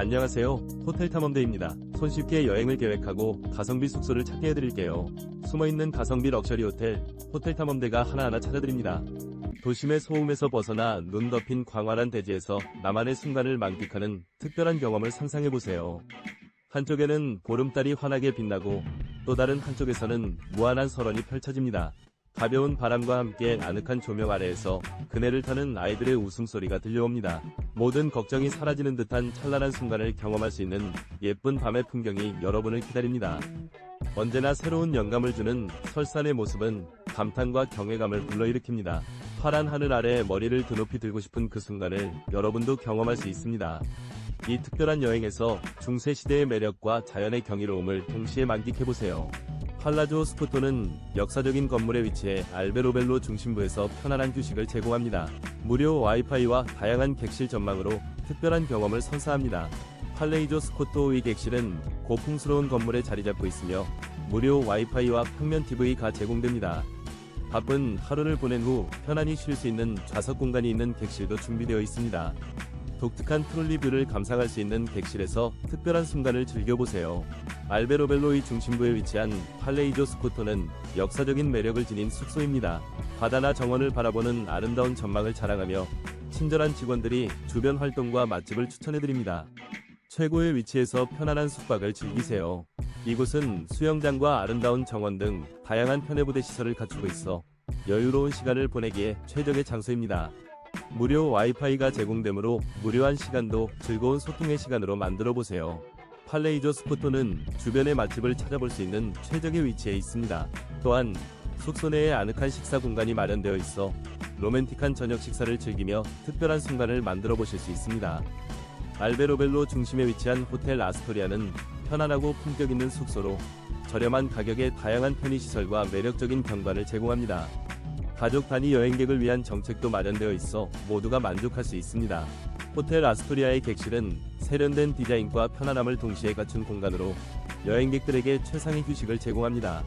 안녕하세요. 호텔 탐험대입니다. 손쉽게 여행을 계획하고 가성비 숙소를 찾게 해드릴게요. 숨어있는 가성비 럭셔리 호텔, 호텔 탐험대가 하나하나 찾아드립니다. 도심의 소음에서 벗어나 눈 덮인 광활한 대지에서 나만의 순간을 만끽하는 특별한 경험을 상상해보세요. 한쪽에는 보름달이 환하게 빛나고 또 다른 한쪽에서는 무한한 설원이 펼쳐집니다. 가벼운 바람과 함께 아늑한 조명 아래에서 그네를 타는 아이들의 웃음소리가 들려옵니다. 모든 걱정이 사라지는 듯한 찬란한 순간을 경험할 수 있는 예쁜 밤의 풍경이 여러분을 기다립니다. 언제나 새로운 영감을 주는 설산의 모습은 감탄과 경외감을 불러일으킵니다. 파란 하늘 아래 머리를 드높이 들고 싶은 그 순간을 여러분도 경험할 수 있습니다. 이 특별한 여행에서 중세시대의 매력과 자연의 경이로움을 동시에 만끽해보세요. 팔라조 스포토는 역사적인 건물에 위치해 알베로벨로 중심부에서 편안한 휴식을 제공합니다. 무료 와이파이와 다양한 객실 전망으로 특별한 경험을 선사합니다. 팔레이조 스코토의 객실은 고풍스러운 건물에 자리 잡고 있으며 무료 와이파이와 평면 TV가 제공됩니다. 바쁜 하루를 보낸 후 편안히 쉴 수 있는 좌석 공간이 있는 객실도 준비되어 있습니다. 독특한 트롤리뷰를 감상할 수 있는 객실에서 특별한 순간을 즐겨보세요. 알베로벨로의 중심부에 위치한 팔레이조 스코토는 역사적인 매력을 지닌 숙소입니다. 바다나 정원을 바라보는 아름다운 전망을 자랑하며 친절한 직원들이 주변 활동과 맛집을 추천해드립니다. 최고의 위치에서 편안한 숙박을 즐기세요. 이곳은 수영장과 아름다운 정원 등 다양한 편해부대 시설을 갖추고 있어 여유로운 시간을 보내기에 최적의 장소입니다. 무료 와이파이가 제공되므로 무료한 시간도 즐거운 소통의 시간으로 만들어 보세요. 팔레이조 스포토는 주변의 맛집을 찾아볼 수 있는 최적의 위치에 있습니다. 또한 숙소 내에 아늑한 식사 공간이 마련되어 있어 로맨틱한 저녁 식사를 즐기며 특별한 순간을 만들어 보실 수 있습니다. 알베로벨로 중심에 위치한 호텔 아스토리아는 편안하고 품격 있는 숙소로 저렴한 가격에 다양한 편의시설과 매력적인 경관을 제공합니다. 가족 단위 여행객을 위한 정책도 마련되어 있어 모두가 만족할 수 있습니다. 호텔 아스토리아의 객실은 세련된 디자인과 편안함을 동시에 갖춘 공간으로 여행객들에게 최상의 휴식을 제공합니다.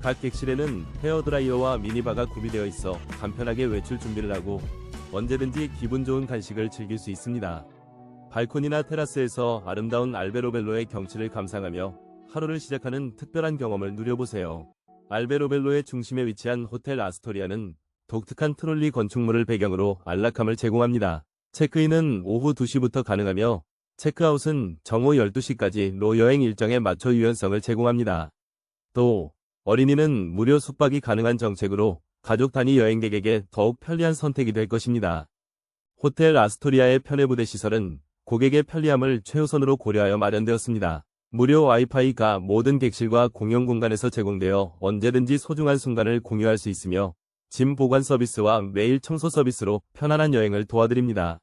각 객실에는 헤어드라이어와 미니바가 구비되어 있어 간편하게 외출 준비를 하고 언제든지 기분 좋은 간식을 즐길 수 있습니다. 발코니나 테라스에서 아름다운 알베로벨로의 경치를 감상하며 하루를 시작하는 특별한 경험을 누려보세요. 알베로벨로의 중심에 위치한 호텔 아스토리아는 독특한 트롤리 건축물을 배경으로 안락함을 제공합니다. 체크인은 오후 2시부터 가능하며 체크아웃은 정오 12시까지 로 여행 일정에 맞춰 유연성을 제공합니다. 또 어린이는 무료 숙박이 가능한 정책으로 가족 단위 여행객에게 더욱 편리한 선택이 될 것입니다. 호텔 아스토리아의 편의부대 시설은 고객의 편리함을 최우선으로 고려하여 마련되었습니다. 무료 와이파이가 모든 객실과 공용 공간에서 제공되어 언제든지 소중한 순간을 공유할 수 있으며 짐 보관 서비스와 매일 청소 서비스로 편안한 여행을 도와드립니다.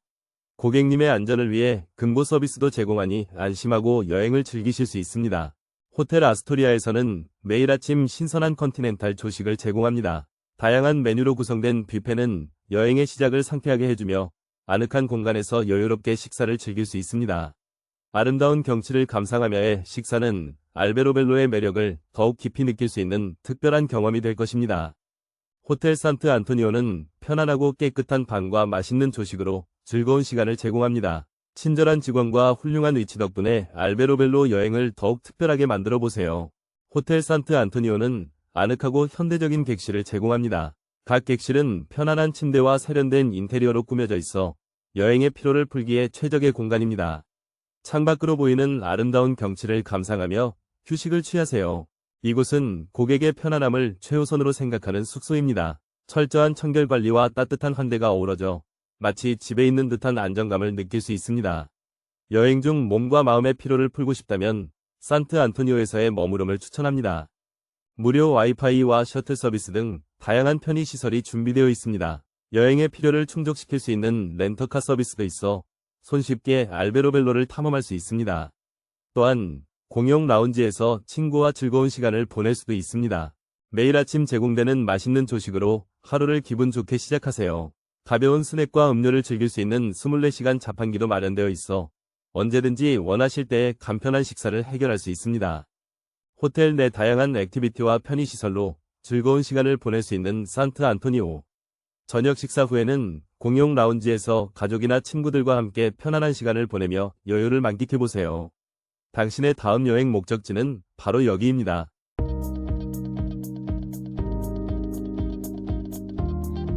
고객님의 안전을 위해 금고 서비스도 제공하니 안심하고 여행을 즐기실 수 있습니다. 호텔 아스토리아에서는 매일 아침 신선한 컨티넨탈 조식을 제공합니다. 다양한 메뉴로 구성된 뷔페는 여행의 시작을 상쾌하게 해주며 아늑한 공간에서 여유롭게 식사를 즐길 수 있습니다. 아름다운 경치를 감상하며의 식사는 알베로벨로의 매력을 더욱 깊이 느낄 수 있는 특별한 경험이 될 것입니다. 호텔 산트 안토니오는 편안하고 깨끗한 방과 맛있는 조식으로 즐거운 시간을 제공합니다. 친절한 직원과 훌륭한 위치 덕분에 알베로벨로 여행을 더욱 특별하게 만들어 보세요. 호텔 산트 안토니오는 아늑하고 현대적인 객실을 제공합니다. 각 객실은 편안한 침대와 세련된 인테리어로 꾸며져 있어 여행의 피로를 풀기에 최적의 공간입니다. 창밖으로 보이는 아름다운 경치를 감상하며 휴식을 취하세요. 이곳은 고객의 편안함을 최우선으로 생각하는 숙소입니다. 철저한 청결 관리와 따뜻한 환대가 어우러져 마치 집에 있는 듯한 안정감을 느낄 수 있습니다. 여행 중 몸과 마음의 피로를 풀고 싶다면 산트 안토니오에서의 머무름을 추천합니다. 무료 와이파이와 셔틀 서비스 등 다양한 편의 시설이 준비되어 있습니다. 여행의 필요를 충족시킬 수 있는 렌터카 서비스도 있어 손쉽게 알베로벨로를 탐험할 수 있습니다. 또한 공용 라운지에서 친구와 즐거운 시간을 보낼 수도 있습니다. 매일 아침 제공되는 맛있는 조식으로 하루를 기분 좋게 시작하세요. 가벼운 스낵과 음료를 즐길 수 있는 24시간 자판기도 마련되어 있어 언제든지 원하실 때 간편한 식사를 해결할 수 있습니다. 호텔 내 다양한 액티비티와 편의시설로 즐거운 시간을 보낼 수 있는 산트 안토니오. 저녁 식사 후에는 공용 라운지에서 가족이나 친구들과 함께 편안한 시간을 보내며 여유를 만끽해보세요. 당신의 다음 여행 목적지는 바로 여기입니다.